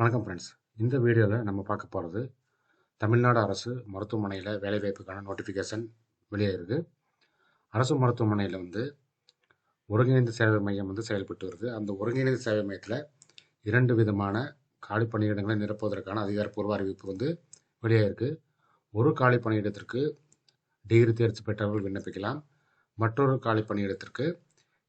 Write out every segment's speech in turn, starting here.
வணக்கம் ஃப்ரெண்ட்ஸ் இந்த வீடியோவில் நம்ம பார்க்க போகிறது தமிழ்நாடு அரசு மருத்துவமனையில் வேலைவாய்ப்புக்கான நோட்டிஃபிகேஷன் வெளியே இருக்குது அரசு மருத்துவமனையில் வந்து ஒருங்கிணைந்த சேவை மையம் வந்து செயல்பட்டு வருது. அந்த ஒருங்கிணைந்த சேவை மையத்தில் இரண்டு விதமான காலி பணியிடங்களை நிரப்புவதற்கான அதிகாரப்பூர்வ அறிவிப்பு வந்து வெளியே இருக்குது ஒரு காலி பணியிடத்திற்கு டிகிரி தேர்ச்சி பெற்றவர்கள் விண்ணப்பிக்கலாம். மற்றொரு காலி பணியிடத்திற்கு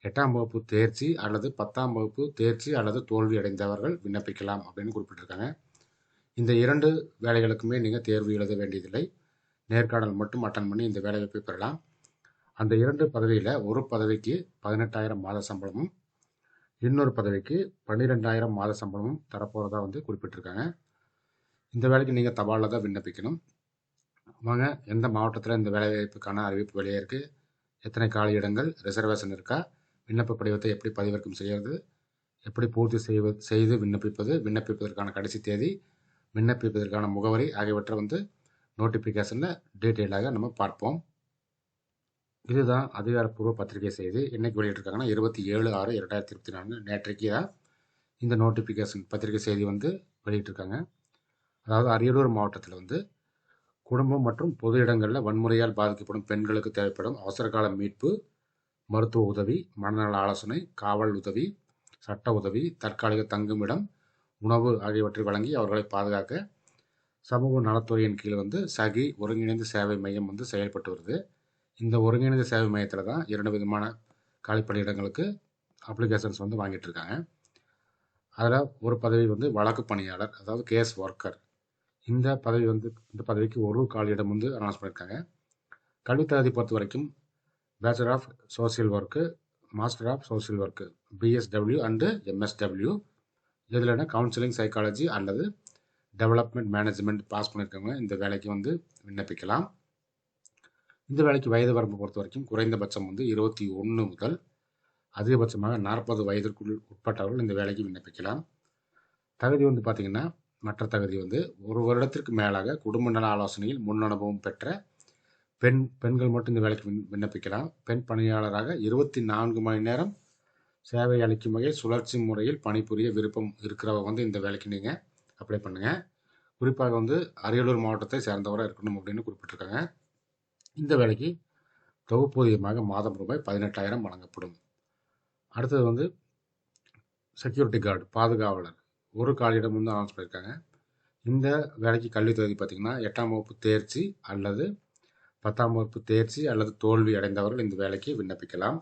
எட்டாம் வகுப்பு தேர்ச்சி அல்லது பத்தாம் வகுப்பு தேர்ச்சி அல்லது தோல்வி அடைந்தவர்கள் விண்ணப்பிக்கலாம் அப்படின்னு குறிப்பிட்டிருக்காங்க. இந்த இரண்டு வேலைகளுக்குமே நீங்கள் தேர்வு எழுத வேண்டியதில்லை. நேர்காணல் மட்டும் அட்டன் பண்ணி இந்த வேலைவாய்ப்பை பெறலாம். அந்த இரண்டு பதவியில் ஒரு பதவிக்கு பதினெட்டாயிரம் மாத சம்பளமும் இன்னொரு பதவிக்கு பன்னிரெண்டாயிரம் மாத சம்பளமும் தரப்போகிறதா வந்து குறிப்பிட்டிருக்காங்க. இந்த வேலைக்கு நீங்கள் தபாலில் தான் விண்ணப்பிக்கணும். வாங்க எந்த மாவட்டத்தில் இந்த வேலைவாய்ப்புக்கான அறிவிப்பு வெளியே இருக்குது எத்தனை காலி இடங்கள் ரிசர்வேஷன் இருக்கா? விண்ணப்ப படிவத்தை எப்படி பதிவிறக்கம் செய்வது எப்படி பூர்த்தி செய்வது செய்து விண்ணப்பிப்பது விண்ணப்பிப்பதற்கான கடைசி தேதி விண்ணப்பிப்பதற்கான முகவரி ஆகியவற்றை வந்து நோட்டிஃபிகேஷனில் டீட்டெயிலாக நம்ம பார்ப்போம். இதுதான் அதிகாரப்பூர்வ பத்திரிகை செய்தி. என்னைக்கு வெளியிட்டிருக்காங்கன்னா இருபத்தி ஏழு ஆறு இரண்டாயிரத்தி இருபத்தி நாலு நேற்றைக்கு தான் இந்த நோட்டிஃபிகேஷன் பத்திரிகை செய்தி வந்து வெளியிட்டிருக்காங்க. அதாவது அரியலூர் மாவட்டத்தில் வந்து குடும்பம் மற்றும் பொது இடங்களில் வன்முறையால் பாதிக்கப்படும் பெண்களுக்கு தேவைப்படும் அவசரகால மீட்பு மருத்துவ உதவி மனநல ஆலோசனை காவல் உதவி சட்ட உதவி தற்காலிக தங்குமிடம் உணவு ஆகியவற்றை வழங்கி அவர்களை பாதுகாக்க சமூக நலத்துறையின் கீழ் வந்து சகி ஒருங்கிணைந்த சேவை மையம் வந்து செயல்பட்டு வருது. இந்த ஒருங்கிணைந்த சேவை மையத்தில் தான் இரண்டு விதமான காலிப்பணியிடங்களுக்கு அப்ளிகேஷன்ஸ் வந்து வாங்கிட்டு இருக்காங்க. அதில் ஒரு பதவி வந்து வழக்கு பணியாளர் அதாவது கேஸ் ஒர்க்கர் இந்த பதவி வந்து இந்த பதவிக்கு ஒரு காலியிடம் வந்து அனௌன்ஸ் பண்ணியிருக்காங்க கல்வித் தகுதி பொறுத்த வரைக்கும் bachelor of social work master of social work BSW and MSW இதில் கவுன்சிலிங் சைக்காலஜி அல்லது டெவலப்மெண்ட் மேனேஜ்மெண்ட் பாஸ் பண்ணியிருக்கவங்க இந்த வேலைக்கு வந்து விண்ணப்பிக்கலாம். இந்த வேலைக்கு வயது வரம்பு பொறுத்த வரைக்கும் குறைந்தபட்சம் வந்து இருபத்தி ஒன்று முதல் அதிகபட்சமாக நாற்பது வயதிற்குள் உட்பட்டவர்கள் இந்த வேலைக்கு விண்ணப்பிக்கலாம். தகுதி வந்து பார்த்திங்கன்னா மற்ற தகுதி வந்து ஒரு வருடத்திற்கு மேலாக குடும்ப நல ஆலோசனையில் முன் அனுபவம் பெற்ற பெண் பெண்கள் மட்டும் இந்த வேலைக்கு விண் விண்ணப்பிக்கலாம் பெண் பணியாளராக இருபத்தி நான்கு மணி நேரம் சேவை அளிக்கும் வகையில் சுழற்சி முறையில் பணிபுரிய விருப்பம் இருக்கிறவங்க வந்து இந்த வேலைக்கு நீங்கள் அப்ளை பண்ணுங்கள் குறிப்பாக வந்து அரியலூர் மாவட்டத்தை சேர்ந்தவராக இருக்கணும் அப்படின்னு குறிப்பிட்டிருக்காங்க. இந்த வேலைக்கு தொகுப்பூதியமாக மாதம் ரூபாய் பதினெட்டாயிரம் வழங்கப்படும். அடுத்தது வந்து செக்யூரிட்டி கார்டு பாதுகாவலர். ஒரு காலியிடம் வந்து அனௌன்ஸ் பண்ணியிருக்காங்க. இந்த வேலைக்கு கல்வி தகுதி பார்த்திங்கன்னா எட்டாம் வகுப்பு தேர்ச்சி அல்லது பத்தாம் வகுப்பு தேர்ச்சி அல்லது தோல்வி அடைந்தவர்கள் இந்த வேலைக்கு விண்ணப்பிக்கலாம்.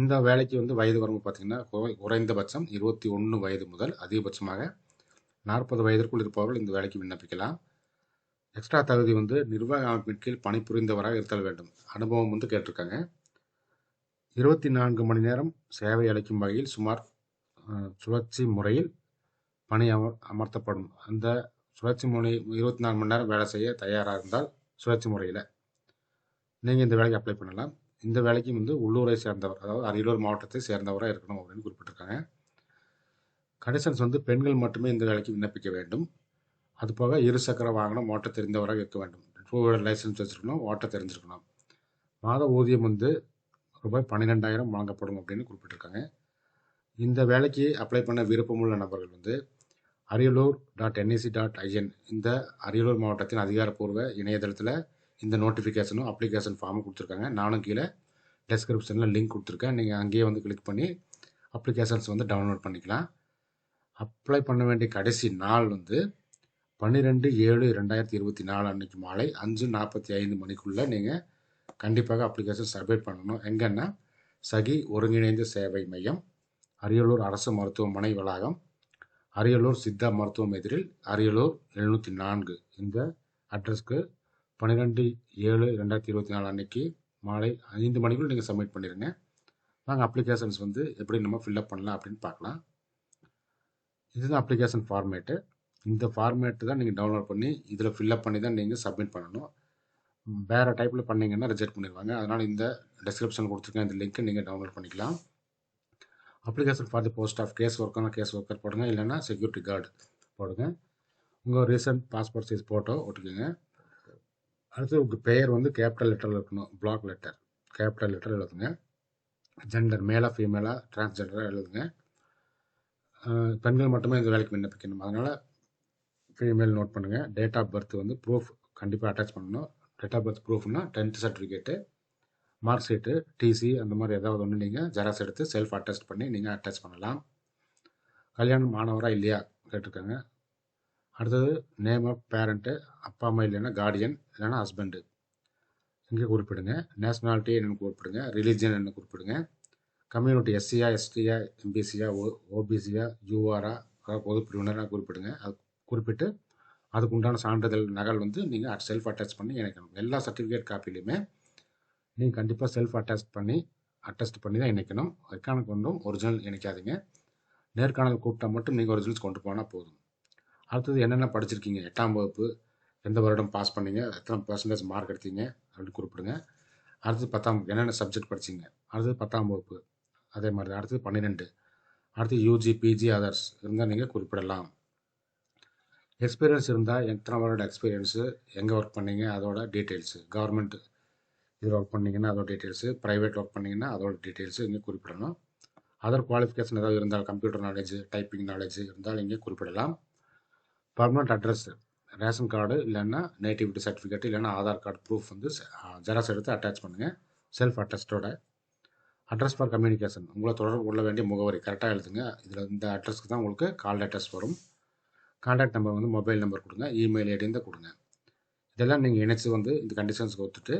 இந்த வேலைக்கு வந்து வயது வரம்பு பார்த்திங்கன்னா குறைந்தபட்சம் இருபத்தி ஒன்று வயது முதல் அதிகபட்சமாக நாற்பது வயதிற்குள் இருப்பவர்கள் இந்த வேலைக்கு விண்ணப்பிக்கலாம். எக்ஸ்ட்ரா தகுதி வந்து நிர்வாக அமைப்பின் கீழ் பணிபுரிந்தவராக இருத்தல் வேண்டும். அனுபவம் வந்து கேட்டிருக்காங்க. இருபத்தி நான்கு மணி நேரம் சேவை அளிக்கும் வகையில் சுமார் சுழற்சி முறையில் பணி அமர் அமர்த்தப்படும். அந்த சுழற்சி முறை இருபத்தி நாலு மணி நேரம் வேலை செய்ய தயாராக இருந்தால் சுழற்சி முறையில். நீங்கள் இந்த வேலைக்கு அப்ளை பண்ணலாம். இந்த வேலைக்கும் வந்து உள்ளூரை சேர்ந்தவர் அதாவது அரியலூர் மாவட்டத்தை சேர்ந்தவராக இருக்கணும் அப்படின்னு குறிப்பிட்டிருக்காங்க. கண்டிஷன்ஸ் வந்து பெண்கள் மட்டுமே இந்த வேலைக்கு விண்ணப்பிக்க வேண்டும். அதுபோக இருசக்கர வாகனம் ஓட்ட தெரிந்தவராக இருக்க வேண்டும். டூ வீலர் லைசன்ஸ் வச்சுருக்கணும் ஓட்ட தெரிஞ்சிருக்கணும். மாத ஊதியம் வந்து ரூபாய் பன்னிரெண்டாயிரம் வழங்கப்படும் அப்படின்னு குறிப்பிட்டிருக்காங்க. இந்த வேலைக்கு அப்ளை பண்ண விருப்பமுள்ள நபர்கள் வந்து Ariyalur dot NIC dot IN இந்த அரியலூர் மாவட்டத்தின் அதிகாரப்பூர்வ இணையதளத்தில் இந்த நோட்டிஃபிகேஷனும் அப்ளிகேஷன் ஃபார்மும் கொடுத்துருக்காங்க. நானும் கீழே டெஸ்கிரிப்ஷனில் லிங்க் கொடுத்துருக்கேன். நீங்கள் அங்கேயே வந்து கிளிக் பண்ணி அப்ளிகேஷன்ஸ் வந்து டவுன்லோட் பண்ணிக்கலாம். அப்ளை பண்ண வேண்டிய கடைசி நாள் வந்து பன்னிரெண்டு ஏழு ரெண்டாயிரத்தி இருபத்தி நாலு அன்றைக்கி மாலை அஞ்சு நாற்பத்தி ஐந்து மணிக்குள்ளே நீங்கள் கண்டிப்பாக அப்ளிகேஷன் சப்மிட் பண்ணணும். எங்கன்னா சகி ஒருங்கிணைந்த சேவை மையம் அரியலூர் அரசு மருத்துவமனை வளாகம் அரியலூர் சித்தா மருத்துவம் எதிரில் அரியலூர் எழுநூற்றி நான்கு இந்த அட்ரஸ்க்கு பன்னிரெண்டு ஏழு ரெண்டாயிரத்தி இருபத்தி நாலு அன்னைக்கு மாலை ஐந்து மணிக்குள் நீங்கள் சப்மிட் பண்ணிடுங்க நாங்கள் அப்ளிகேஷன்ஸ் வந்து எப்படி நம்ம ஃபில்அப் பண்ணலாம் அப்படின்னு பார்க்கலாம். இதுதான் அப்ளிகேஷன் ஃபார்மேட்டு இந்த ஃபார்மேட்டு தான் நீங்கள் டவுன்லோட் பண்ணி இதில் ஃபில்அப் பண்ணி தான் நீங்கள் சப்மிட் பண்ணணும். வேறு டைப்பில் பண்ணிங்கன்னா ரிஜெக்ட் பண்ணிடுவாங்க. அதனால் இந்த டிஸ்கிரிப்ஷன் கொடுத்துருக்கேன். இந்த லிங்க்கை நீங்கள் டவுன்லோட் பண்ணிக்கலாம். Application for the post of case ஒர்க்கான case worker போடுங்க இல்லைன்னா செக்யூரிட்டி கார்டு போடுங்க. உங்கள் ரீசன்ட் பாஸ்போர்ட் சைஸ் ஃபோட்டோ ஒட்டிக்கோங்க. அடுத்து உங்கள் பெயர் வந்து கேபிட்டல் லெட்டரில் இருக்கணும் பிளாக் லெட்டர் கேபிட்டல் லெட்டர் எழுதுங்க. ஜெண்டர் மேலாக ஃபீமேலாக டிரான்ஸ்ஜெண்டராக எழுதுங்க. பெண்கள் மட்டுமே இந்த வேலைக்கு விண்ணப்பிக்கணும். அதனால் ஃபீமேல் நோட் பண்ணுங்கள் டேட் ஆஃப் பர்த் வந்து ப்ரூஃப் கண்டிப்பாக அட்டாச் பண்ணணும். Date of birth ப்ரூஃப்னா tenth certificate mark sheet TC அந்த மாதிரி ஏதாவது ஒன்று நீங்கள் ஜெராக்ஸ் எடுத்து செல்ஃப் அட்டஸ்ட் பண்ணி நீங்கள் அட்டாச் பண்ணலாம். கல்யாணம் மாணவராக இல்லையா? கேட்டிருக்காங்க. அடுத்தது நேம் ஆஃப் பேரண்ட்டு அப்பா அம்மா இல்லைன்னா கார்டியன் இல்லைன்னா ஹஸ்பண்டு இங்கே குறிப்பிடுங்க. நேஷ்னாலிட்டி என்னென்னு குறிப்பிடுங்க. ரிலீஜன் என்ன குறிப்பிடுங்க. கம்யூனிட்டி எஸ்சியா எஸ்டியா எம்பிசியா ஓ ஓபிசியா யூஆரா பொது பிரிவினராக குறிப்பிடுங்க. அது குறிப்பிட்டு அதுக்கு உண்டான சான்றிதழ் நகல் வந்து நீங்கள் செல்ஃப் அட்டாச் பண்ணி எனக்கு எல்லா சர்டிஃபிகேட் காப்பிலையுமே நீங்கள் கண்டிப்பாக செல்ஃப் அட்டாச் பண்ணி அட்டஸ்ட் பண்ணி தான் இணைக்கணும். ரெக்கானுக்கு ஒன்றும் ஒரிஜினல் இணைக்காதீங்க. நேர்காணல் கூப்பிட்டா மட்டும் நீங்கள் ஒரிஜினல்ஸ் கொண்டு போனால் போதும். அடுத்தது என்னென்ன படிச்சிருக்கீங்க? எட்டாம் வகுப்பு எந்த வருடம் பாஸ் பண்ணீங்க? எத்தனை பர்சன்டேஜ் மார்க் எடுத்தீங்க? அப்படின்னு குறிப்பிடுங்க. அடுத்தது பத்தாம் என்னென்ன சப்ஜெக்ட் படிச்சீங்க? அடுத்தது பத்தாம் வகுப்பு அதே மாதிரி தான். அடுத்தது பன்னிரெண்டு. அடுத்து யூஜி பிஜி அதர்ஸ் இருந்தால் நீங்கள் குறிப்பிடலாம். எக்ஸ்பீரியன்ஸ் இருந்தால் எத்தனை வருட எக்ஸ்பீரியன்ஸு எங்கே ஒர்க் பண்ணீங்க? அதோட டீட்டெயில்ஸு கவர்மெண்ட் இதில் ஒர்க் பண்ணிங்கன்னா அதோட டீட்டெயில்ஸு ப்ரைவேட் ஒர்க் பண்ணிங்கன்னா அதோட டீட்டெயில்ஸு இங்கே குறிப்பிடணும் அதர் குவாலிஃபிகேஷன் ஏதாவது இருந்தால் கம்ப்யூட்டர் நாலேஜ் டைப்பிங் நாலேஜ் இருந்தால் இங்கே குறிப்பிடலாம். பர்மனெண்ட் அட்ரஸ்ஸு ரேஷன் கார்டு இல்லைன்னா நேட்டிவிட்டி சர்டிஃபிகேட் இல்லைன்னா ஆதார் கார்டு ப்ரூஃப் வந்து ஜெராக்ஸ் எடுத்து அட்டாச் பண்ணுங்கள் செல்ஃப் அட்டஸ்டோட அட்ரஸ் ஃபார் கம்யூனிகேஷன் உங்களை தொடர்பு கொள்ள வேண்டிய முகவரி கரெக்டாக எழுதுங்க. இதில் இந்த அட்ரஸ்க்கு தான் உங்களுக்கு கால் அட்ரஸ் வரும். கான்டாக்ட் நம்பர் வந்து மொபைல் நம்பர் கொடுங்க இமெயில் ஐடி இருந்தால் கொடுங்க. இதெல்லாம் நீங்கள் இணைச்சி வந்து இந்த கண்டிஷன்ஸ்க்கு ஒத்துட்டு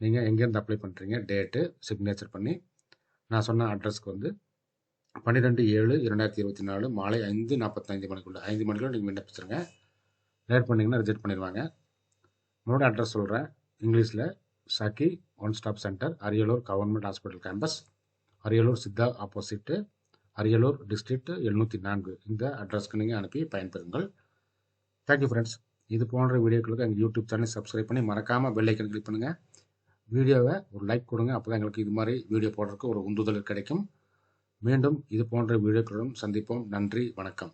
நீங்கள் எங்கேருந்து அப்ளை பண்ணுறீங்க டேட்டு சிக்னேச்சர் பண்ணி. நான் சொன்ன அட்ரஸ்க்கு வந்து பன்னிரெண்டு ஏழு இரண்டாயிரத்தி இருபத்தி நாலு மாலை ஐந்து நாற்பத்தஞ்சு மணிக்குள்ள. ஐந்து மணிக்குள்ள நீங்கள் விண்ணப்பிச்சிருங்க. லேட் பண்ணிங்கன்னா ரிஜெக்ட் பண்ணிடுவாங்க. உங்களோட அட்ரஸ் சொல்கிறேன் இங்கிலீஷில் Sakhi one stop centre Ariyalur government hospital campus Ariyalur Siddha opposite Ariyalur district எழுநூற்றி நான்கு. இந்த அட்ரஸ்க்கு நீங்கள் அனுப்பி பயன்பெறுங்கள். தேங்க்யூ ஃப்ரெண்ட்ஸ் இது போன்ற வீடியோக்களுக்கு எங்கள் யூடியூப் சேனல் சப்ஸ்கிரைப் பண்ணி மறக்காமல் பெல் ஐக்கன் கிளிக் பண்ணுங்கள் வீடியோவை ஒரு லைக் கொடுங்க. அப்போ தான் எங்களுக்கு இது மாதிரி வீடியோ போடுறதுக்கு ஒரு உந்துதல் கிடைக்கும். மீண்டும் இது போன்ற வீடியோக்களுடன் சந்திப்போம். நன்றி. வணக்கம்.